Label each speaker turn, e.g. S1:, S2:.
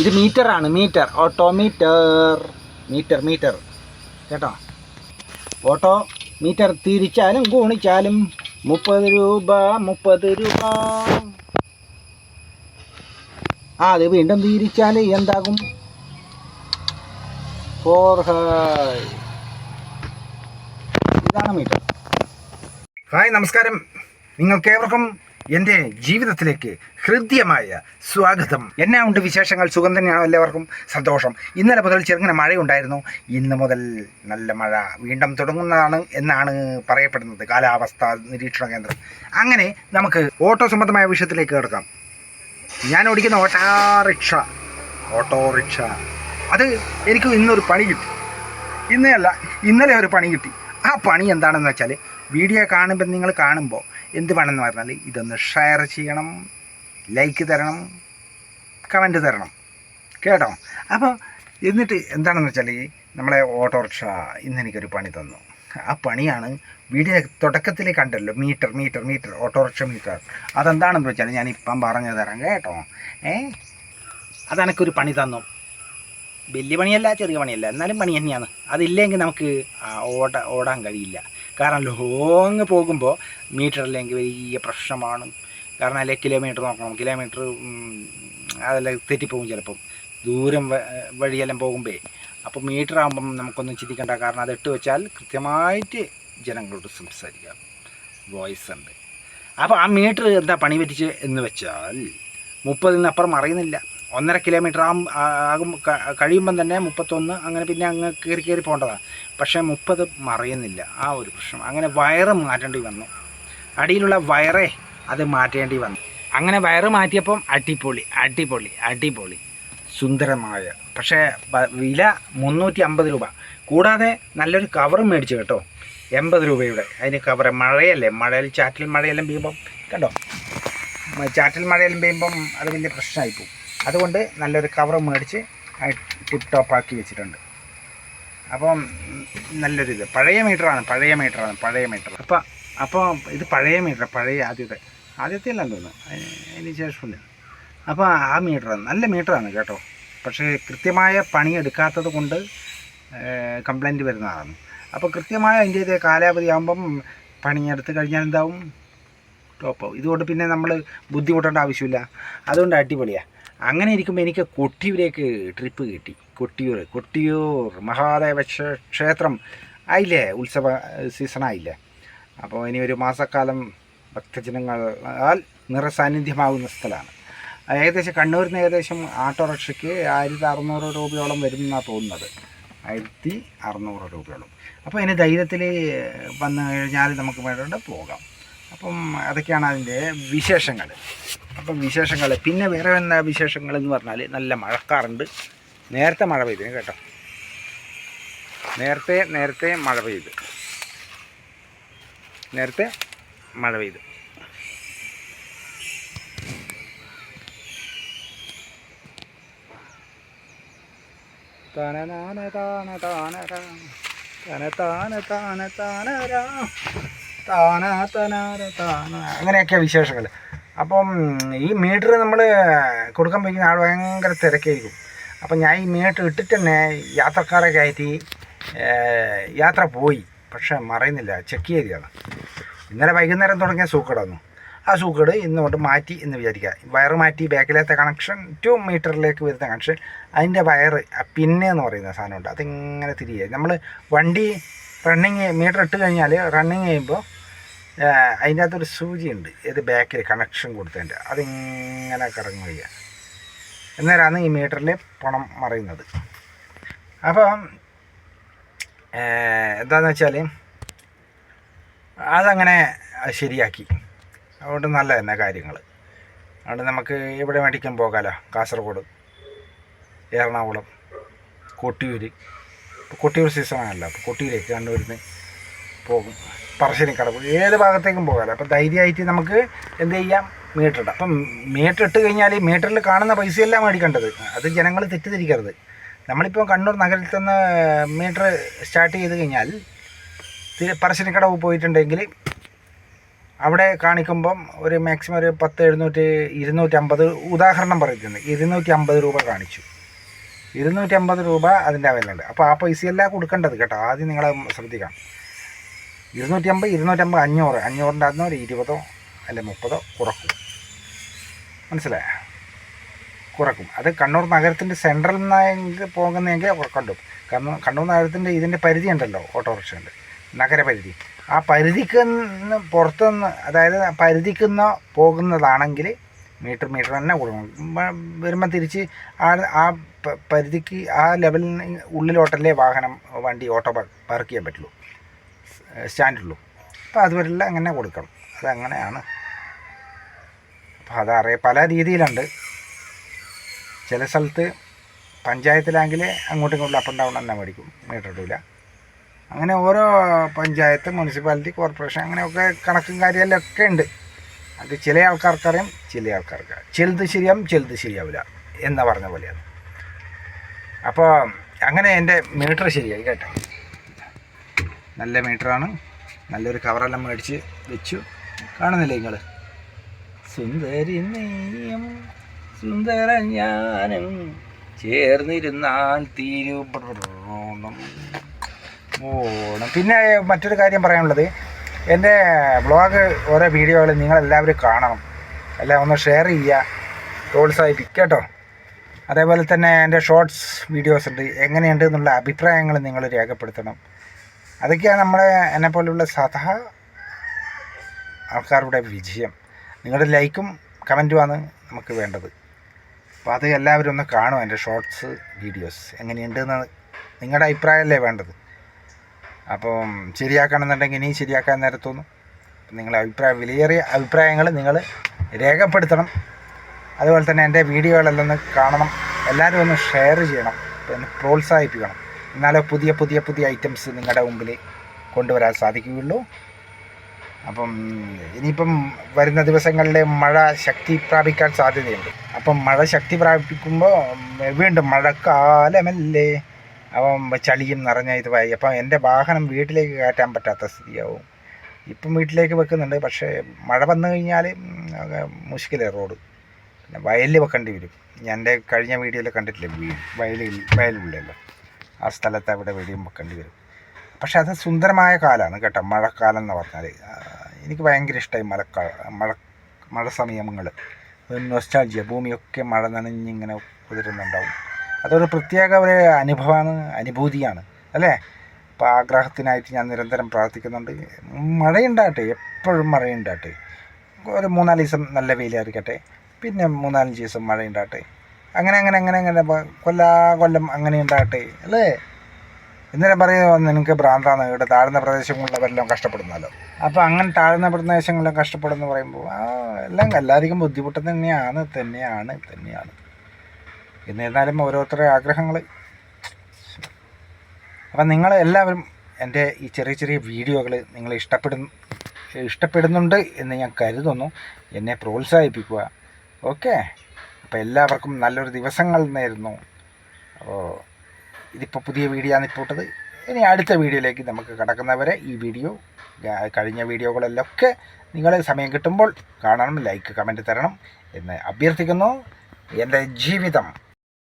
S1: ഇത് ആണ് meter. Auto meter. Meter meter. കേട്ടോ? ഓട്ടോ മീറ്റർ തിരിച്ചാലും ഗുണിച്ചാലും മുപ്പത് രൂപ മുപ്പത് രൂപ. ആ അത് വീണ്ടും തിരിച്ചാൽ എന്താകും? Four high. ഇതാണ് മീറ്റർ. ഹായ് നമസ്കാരം. നിങ്ങൾക്കേവർക്കും എന്റെ ജീവിതത്തിലേക്ക് ഹൃദ്യമായ സ്വാഗതം. എന്നാ ഉണ്ട് വിശേഷങ്ങൾ? സുഖം തന്നെയാണോ എല്ലാവർക്കും? സന്തോഷം. ഇന്നലെ മുതൽ ചെറുങ്ങനെ മഴയുണ്ടായിരുന്നു. ഇന്ന് മുതൽ നല്ല മഴ. വീണ്ടും തുടങ്ങുന്നതാണ് എന്നാണ് പറയപ്പെടുന്നത് കാലാവസ്ഥ നിരീക്ഷണ കേന്ദ്രം. അങ്ങനെ നമുക്ക് ഓട്ടോ സംബന്ധമായ വിഷയത്തിലേക്ക് കിടക്കാം. ഞാൻ ഓടിക്കുന്ന ഓട്ടോറിക്ഷ. ഓട്ടോറിക്ഷ. അത് എനിക്ക് ഇന്നൊരു പണി കിട്ടി. ഇന്നല്ല ഇന്നലെ ഒരു പണി കിട്ടി. ആ പണി എന്താണെന്ന് വെച്ചാൽ വീഡിയോ കാണുമ്പോൾ നിങ്ങൾ കാണുമ്പോൾ എന്ത് വേണമെന്ന് പറഞ്ഞാൽ ഇതൊന്ന് ഷെയർ ചെയ്യണം ലൈക്ക് തരണം കമന്റ് തരണം. കേട്ടോ? അപ്പോൾ എന്നിട്ട് എന്താണെന്ന് വെച്ചാൽ നമ്മളെ ഓട്ടോറിക്ഷ ഇന്ന് എനിക്കൊരു പണി തന്നു. ആ പണിയാണ് വീഡിയോ തുടക്കത്തിൽ കണ്ടല്ലോ meter meter meter auto rickshaw meter അതെന്താണെന്ന് വെച്ചാൽ ഞാൻ പറഞ്ഞു തരാം കേട്ടോ. ഏ? അതെനിക്കൊരു പണി തന്നു. വലിയ പണിയല്ല ചെറിയ പണിയല്ല. എന്നാലും പണി തന്നെയാണ്. അതില്ലെങ്കിൽ നമുക്ക് ഓട ഓടാൻ കഴിയില്ല. കാരണം ലോങ് പോകുമ്പോൾ മീറ്ററില്ലെങ്കിൽ വലിയ പ്രശ്നമാണ്. കാരണം അല്ലെ കിലോമീറ്റർ നോക്കണം. കിലോമീറ്റർ അതെല്ലാം തെറ്റിപ്പോകും ചിലപ്പം. ദൂരം വഴിയെല്ലാം പോകുമ്പേ. അപ്പോൾ മീറ്റർ ആകുമ്പം നമുക്കൊന്നും ചിന്തിക്കേണ്ട. കാരണം അത് ഇട്ട് വെച്ചാൽ കൃത്യമായിട്ട് ജനങ്ങളോട് സംസാരിക്കാം. വോയിസ് ഉണ്ട്. അപ്പോൾ ആ മീറ്റർ എന്താ പണി പറ്റിച്ച് എന്ന് വെച്ചാൽ മുപ്പതിനപ്പുറം അറിയുന്നില്ല. ഒന്നര കിലോമീറ്റർ ആകും ആകും കഴിയുമ്പം തന്നെ മുപ്പത്തൊന്ന് അങ്ങനെ പിന്നെ അങ്ങ് കയറി കയറി പോകേണ്ടതാണ് പക്ഷേ മുപ്പത് മറിയുന്നില്ല. ആ ഒരു പ്രശ്നം. അങ്ങനെ വയറ് മാറ്റേണ്ടി വന്നു. അടിയിലുള്ള വയറേ അത് മാറ്റേണ്ടി വന്നു. അങ്ങനെ വയറ് മാറ്റിയപ്പം അടിപൊളി അടിപൊളി അടിപൊളി. സുന്ദരമായ. പക്ഷേ വില മുന്നൂറ്റി അമ്പത് രൂപ. കൂടാതെ നല്ലൊരു കവറും മേടിച്ചു കേട്ടോ. എൺപത് രൂപയുടെ. അതിന് കവർ മഴയല്ലേ? മഴയിൽ ചാറ്റിൽ മഴയെല്ലാം പെയ്യുമ്പം കണ്ടോ? ചാറ്റിൽ മഴയെല്ലാം പെയ്യുമ്പം അത് വലിയ പ്രശ്നമായി പോകും അതുകൊണ്ട് നല്ലൊരു കവർ മേടിച്ച് ടിപ്പ് ടോപ്പാക്കി വെച്ചിട്ടുണ്ട്. അപ്പം നല്ലൊരു ഇത്. പഴയ മീറ്ററാണ് പഴയ മീറ്ററാണ് പഴയ മീറ്റർ അപ്പം അപ്പോൾ ഇത് പഴയ മീറ്റർ പഴയ ആദ്യത്തെ. ആദ്യത്തെ അല്ല തോന്നുന്നു. അതിന് ശേഷമില്ല അപ്പോൾ ആ മീറ്ററാണ് നല്ല മീറ്ററാണ് കേട്ടോ. പക്ഷേ കൃത്യമായ പണി എടുക്കാത്തത് കൊണ്ട് കംപ്ലൈന്റ് വരുന്നതാണ് അപ്പോൾ കൃത്യമായ അതിന്റെ കാലാവധി ആകുമ്പം പണിയെടുത്ത് കഴിഞ്ഞാൽ എന്താവും? ടോപ്പ് ഇതുകൊണ്ട് പിന്നെ നമ്മൾ ബുദ്ധിമുട്ടേണ്ട ആവശ്യമില്ല. അതുകൊണ്ട് അടിപൊളിയാണ് അങ്ങനെ ഇരിക്കുമ്പോൾ എനിക്ക് കൊട്ടിയൂരേക്ക് ട്രിപ്പ് കിട്ടി. കൊട്ടിയൂർ കൊട്ടിയൂർ മഹാദേവ ക്ഷേ- ക്ഷേത്രം ആയില്ലേ ഉത്സവ സീസണായില്ലേ അപ്പോൾ ഇനി ഒരു മാസക്കാലം ഭക്തജനങ്ങളാൽ നിറസാന്നിധ്യമാകുന്ന സ്ഥലമാണ്. ഏകദേശം കണ്ണൂരിൽ നിന്ന് ഏകദേശം ആട്ടോറിക്ഷയ്ക്ക് ആയിരത്തി അറുന്നൂറ് രൂപയോളം വരും എന്നാണ് തോന്നുന്നത്. ആയിരത്തി അറുന്നൂറ് രൂപയോളം. അപ്പോൾ ഇനി ധൈര്യത്തിൽ വന്നു കഴിഞ്ഞാൽ നമുക്ക് വേണ്ട പോകാം. അപ്പം അതൊക്കെയാണ് അതിന്റെ വിശേഷങ്ങൾ അപ്പം വിശേഷങ്ങൾ പിന്നെ വേറെ എന്താ വിശേഷങ്ങൾ എന്ന് പറഞ്ഞാൽ നല്ല മഴക്കാറുണ്ട് നേരത്തെ മഴ പെയ്തു കേട്ടോ നേരത്തെ നേരത്തെ മഴ പെയ്തു നേരത്തെ മഴ പെയ്തു താന താന തന താന താന. താന തനാര താന. അങ്ങനെയൊക്കെയാ വിശേഷങ്ങൾ. അപ്പം ഈ മീറ്റർ നമ്മൾ കൊടുക്കാൻ പോയിക്കുന്ന ആൾ ഭയങ്കര തിരക്കായിരിക്കും. അപ്പം ഞാൻ ഈ മീറ്റർ ഇട്ടിട്ട് തന്നെ യാത്രക്കാരെ കയറ്റി യാത്ര പോയി. പക്ഷെ മറയുന്നില്ല. ചെക്ക് ചെയ്തതാണ്. ഇന്നലെ വൈകുന്നേരം തുടങ്ങിയ സൂക്കേടായിരുന്നു ആ സൂക്കേട് ഇന്ന് കൊണ്ട് മാറ്റി എന്ന് വിചാരിക്കുക. വയറ് മാറ്റി ബാക്കിലത്തെ കണക്ഷൻ ടു മീറ്ററിലേക്ക് വരുന്ന കണക്ഷൻ അതിന്റെ വയറ് ആ പിന്നെ എന്ന് പറയുന്ന സാധനമുണ്ട് അതിങ്ങനെ തിരികെ നമ്മൾ വണ്ടി റണ്ണിങ് മീറ്റർ ഇട്ട് കഴിഞ്ഞാൽ റണ്ണിങ് ചെയ്യുമ്പോൾ അതിന്റെ അകത്തൊരു സൂചിയുണ്ട്. ഏത് ബാക്കിൽ കണക്ഷൻ കൊടുത്തതിന്റെ. അതിങ്ങനെ കറങ്ങുക എന്നാലാണ് ഈ മീറ്ററിൽ പണം മറയുന്നത്. അപ്പം എന്താണെന്ന് വെച്ചാൽ അതങ്ങനെ ശരിയാക്കി. അതുകൊണ്ട് നല്ല തന്നെ കാര്യങ്ങൾ അതുകൊണ്ട് നമുക്ക് എവിടെ മേടിക്കാൻ പോകാമല്ലോ കാസർഗോഡ് എറണാകുളം കൊട്ടിയൂർ ഇപ്പോൾ കൊട്ടിയൂർ സീസണാണല്ലോ അപ്പോൾ കൊട്ടിയൂരേക്ക് കണ്ണൂരിൽ നിന്ന് പോകും. പറശ്ശിനിക്കടവ് ഏത് ഭാഗത്തേക്കും പോകാമല്ലോ അപ്പോൾ ധൈര്യമായിട്ട് നമുക്ക് എന്ത് ചെയ്യാം? മീറ്റർ ഇടാം. അപ്പം മീറ്റർ ഇട്ട് കഴിഞ്ഞാൽ മീറ്ററിൽ കാണുന്ന പൈസയല്ല മേടിക്കേണ്ടത് അത് ജനങ്ങൾ തെറ്റിദ്ധരിക്കരുത്. നമ്മളിപ്പോൾ കണ്ണൂർ നഗരത്തിൽ നിന്ന് മീറ്റർ സ്റ്റാർട്ട് ചെയ്ത് കഴിഞ്ഞാൽ പറശ്ശിനിക്കടവ് പോയിട്ടുണ്ടെങ്കിൽ അവിടെ കാണിക്കുമ്പം ഒരു മാക്സിമം ഒരു പത്ത് എഴുന്നൂറ്റി ഇരുന്നൂറ്റമ്പത് ഉദാഹരണം പറയുന്നത് ഇരുന്നൂറ്റി അമ്പത് രൂപ കാണിച്ചു. ഇരുന്നൂറ്റി അമ്പത് രൂപ അതിന്റെ വിലയുണ്ട്. അപ്പോൾ ആ പൈസയല്ല കൊടുക്കേണ്ടത് കേട്ടോ. ആദ്യം നിങ്ങളെ ശ്രദ്ധിക്കണം. ഇരുന്നൂറ്റി അമ്പത് ഇരുന്നൂറ്റമ്പത് അഞ്ഞൂറ്. അഞ്ഞൂറിന്റെ അകത്ത് ഒരു ഇരുപതോ അല്ലെ മുപ്പതോ കുറക്കും. മനസ്സിലായ? കുറക്കും. അത് കണ്ണൂർ നഗരത്തിന്റെ സെൻട്രൽ നിന്നായെങ്കിൽ പോകുന്നതെങ്കിൽ കുറക്കണ്ടു കണ്ണൂർ കണ്ണൂർ നഗരത്തിന്റെ ഇതിന്റെ പരിധി ഉണ്ടല്ലോ ഓട്ടോറിക്ഷന്റെ നഗരപരിധി. ആ പരിധിക്ക് നിന്ന് പുറത്തുനിന്ന് അതായത് ആ പരിധിക്ക് നിന്ന് പോകുന്നതാണെങ്കിൽ മീറ്റർ മീറ്റർ തന്നെ കൊടുക്കണം വരുമ്പോൾ തിരിച്ച് ആ ആ പരിധിക്ക് ആ ലെവലിന് ഉള്ളിലോട്ടല്ലേ വാഹനം വണ്ടി ഓട്ടോ പാർക്ക് ചെയ്യാൻ പറ്റുള്ളൂ. സ്റ്റാൻഡുള്ളൂ. അപ്പോൾ അതുവരെല്ലാം അങ്ങനെ കൊടുക്കണം. അതങ്ങനെയാണ്. അപ്പോൾ അതറിയ പല രീതിയിലുണ്ട്. ചില സ്ഥലത്ത് പഞ്ചായത്തിലാണെങ്കിൽ അങ്ങോട്ടും ഇങ്ങോട്ടും അപ്പ് ഡൗൺ തന്നെ മേടിക്കും. മീറ്റർ ഇടില്ല അങ്ങനെ ഓരോ പഞ്ചായത്ത് മുനിസിപ്പാലിറ്റി കോർപ്പറേഷൻ അങ്ങനെയൊക്കെ കണക്കും കാര്യമെല്ലാം ഒക്കെ ഉണ്ട്. അത് ചില ആൾക്കാർക്കറിയാം ചില ആൾക്കാർക്ക് ചിലത് ശരിയാവും ചിലത് ശരിയാവില്ല എന്ന് പറഞ്ഞ പോലെയാണ്. അപ്പോൾ അങ്ങനെ എന്റെ മീറ്റർ ശരിയായി കേട്ടോ. നല്ല മീറ്ററാണ്. നല്ലൊരു കവറെല്ലാം മേടിച്ച് വെച്ചു. കാണുന്നില്ലേ നിങ്ങൾ സുന്ദരി നീയും സുന്ദര ഞാനും ചേർന്നിരുന്നാൽ തീരുപണം ഓണം. പിന്നെ മറ്റൊരു കാര്യം പറയാനുള്ളത്. എന്റെ ബ്ലോഗ് ഓരോ വീഡിയോകൾ നിങ്ങളെല്ലാവരും കാണണം. എല്ലാം ഒന്ന് ഷെയർ ചെയ്യുക. പ്രോത്സാഹിപ്പിക്കുക കേട്ടോ. അതേപോലെ തന്നെ എന്റെ ഷോർട്സ് വീഡിയോസ് ഉണ്ട്. എങ്ങനെയുണ്ട് എന്നുള്ള അഭിപ്രായങ്ങൾ നിങ്ങൾ രേഖപ്പെടുത്തണം. അതൊക്കെയാണ് നമ്മളെ എന്നെ പോലെയുള്ള സാധാ ആൾക്കാരുടെ വിജയം. നിങ്ങളുടെ ലൈക്കും കമന്റുമാണ് നമുക്ക് വേണ്ടത്. അപ്പോൾ അത് എല്ലാവരും ഒന്ന് കാണും എന്റെ ഷോർട്സ് വീഡിയോസ് എങ്ങനെയുണ്ടെന്ന് നിങ്ങളുടെ അഭിപ്രായമല്ലേ വേണ്ടത്? അപ്പം ശരിയാക്കണമെന്നുണ്ടെങ്കിൽ ഇനിയും ശരിയാക്കാൻ നേരത്തൊന്നും നിങ്ങളുടെ അഭിപ്രായം വിലയേറിയ അഭിപ്രായങ്ങൾ നിങ്ങൾ രേഖപ്പെടുത്തണം. അതുപോലെ തന്നെ എന്റെ വീഡിയോകളെല്ലാം ഒന്ന് കാണണം. എല്ലാവരും ഒന്ന് ഷെയർ ചെയ്യണം. പിന്നെ പ്രോത്സാഹിപ്പിക്കണം. എന്നാലേ പുതിയ പുതിയ പുതിയ ഐറ്റംസ് നിങ്ങളുടെ മുമ്പിൽ കൊണ്ടുവരാൻ സാധിക്കുകയുള്ളൂ. അപ്പം ഇനിയിപ്പം വരുന്ന ദിവസങ്ങളിൽ മഴ ശക്തി പ്രാപിക്കാൻ സാധ്യതയുണ്ട്. അപ്പം മഴ ശക്തി പ്രാപിക്കുമ്പോൾ വീണ്ടും മഴക്കാലമല്ലേ? അപ്പം ചളിയും നിറഞ്ഞ ഇതുമായി. അപ്പം എന്റെ വാഹനം വീട്ടിലേക്ക് കയറ്റാൻ പറ്റാത്ത സ്ഥിതിയാവും. ഇപ്പം വീട്ടിലേക്ക് വെക്കുന്നുണ്ട്. പക്ഷേ മഴ വന്നു കഴിഞ്ഞാൽ മുഷ്കിലെ റോഡ്. പിന്നെ വയലിൽ വെക്കേണ്ടി വരും. ഞാൻ എന്റെ കഴിഞ്ഞ വീഡിയോയിൽ കണ്ടിട്ടില്ല? വയലിൽ വയലുള്ളല്ലോ ആ സ്ഥലത്ത് അവിടെ വെടിയും വെക്കേണ്ടി വരും. പക്ഷെ അത് സുന്ദരമായ കാലമാണ് കേട്ടോ മഴക്കാലം എന്ന് പറഞ്ഞാൽ. എനിക്ക് ഭയങ്കര ഇഷ്ടമായി മഴക്കാല മഴ മഴ സമയങ്ങൾ. നൊസ്റ്റാൾജിയ ഭൂമിയൊക്കെ മഴ നനഞ്ഞിങ്ങനെ കുതിരുന്നുണ്ടാവും. അതൊരു പ്രത്യേക ഒരു അനുഭവമാണ് അനുഭൂതിയാണ് അല്ലേ? അപ്പോൾ ആഗ്രഹത്തിനായിട്ട് ഞാൻ നിരന്തരം പ്രാർത്ഥിക്കുന്നുണ്ട്. മഴയുണ്ടാകട്ടെ എപ്പോഴും മഴയുണ്ടാകട്ടെ. ഒരു മൂന്നാൽ ദിവസം നല്ല വെയിലായിരിക്കട്ടെ പിന്നെ മൂന്നാലഞ്ച് ദിവസം മഴയുണ്ടാകട്ടെ. അങ്ങനെ അങ്ങനെ അങ്ങനെ അങ്ങനെ കൊല്ല കൊല്ലാ അങ്ങനെ ഉണ്ടാകട്ടെ അല്ലേ? ഇന്നലെ പറയുന്നത് നിനക്ക് ഭ്രാന്താണ് ഇവിടെ താഴ്ന്ന പ്രദേശങ്ങളിലെല്ലാം കഷ്ടപ്പെടുന്നല്ലോ അപ്പോൾ അങ്ങനെ താഴ്ന്ന പ്രദേശങ്ങളിലും കഷ്ടപ്പെടുന്നു പറയുമ്പോൾ ആ എല്ലാം എല്ലാവർക്കും ബുദ്ധിമുട്ട് തന്നെയാണ് തന്നെയാണ് തന്നെയാണ്. എന്നിരുന്നാലും ഓരോരുത്തരുടെ ആഗ്രഹങ്ങൾ അപ്പം നിങ്ങൾ എല്ലാവരും എന്റെ ഈ ചെറിയ ചെറിയ വീഡിയോകൾ നിങ്ങൾ ഇഷ്ടപ്പെടുന്നു ഇഷ്ടപ്പെടുന്നുണ്ട് എന്ന് ഞാൻ കരുതുന്നു. എന്നെ പ്രോത്സാഹിപ്പിക്കുക. ഓക്കെ? അപ്പോൾ എല്ലാവർക്കും നല്ലൊരു ദിവസങ്ങൾ നേരുന്നു. അപ്പോൾ ഇതിപ്പോൾ പുതിയ വീഡിയോ ആണ് ഇപ്പോൾ ഇനി അടുത്ത വീഡിയോയിലേക്ക് നമുക്ക് കടക്കുന്നവരെ ഈ വീഡിയോ കഴിഞ്ഞ വീഡിയോകളെല്ലാം ഒക്കെ നിങ്ങൾ സമയം കിട്ടുമ്പോൾ കാണണം ലൈക്ക് കമന്റ് തരണം എന്ന് അഭ്യർത്ഥിക്കുന്നു. എന്റെ ജീവിതം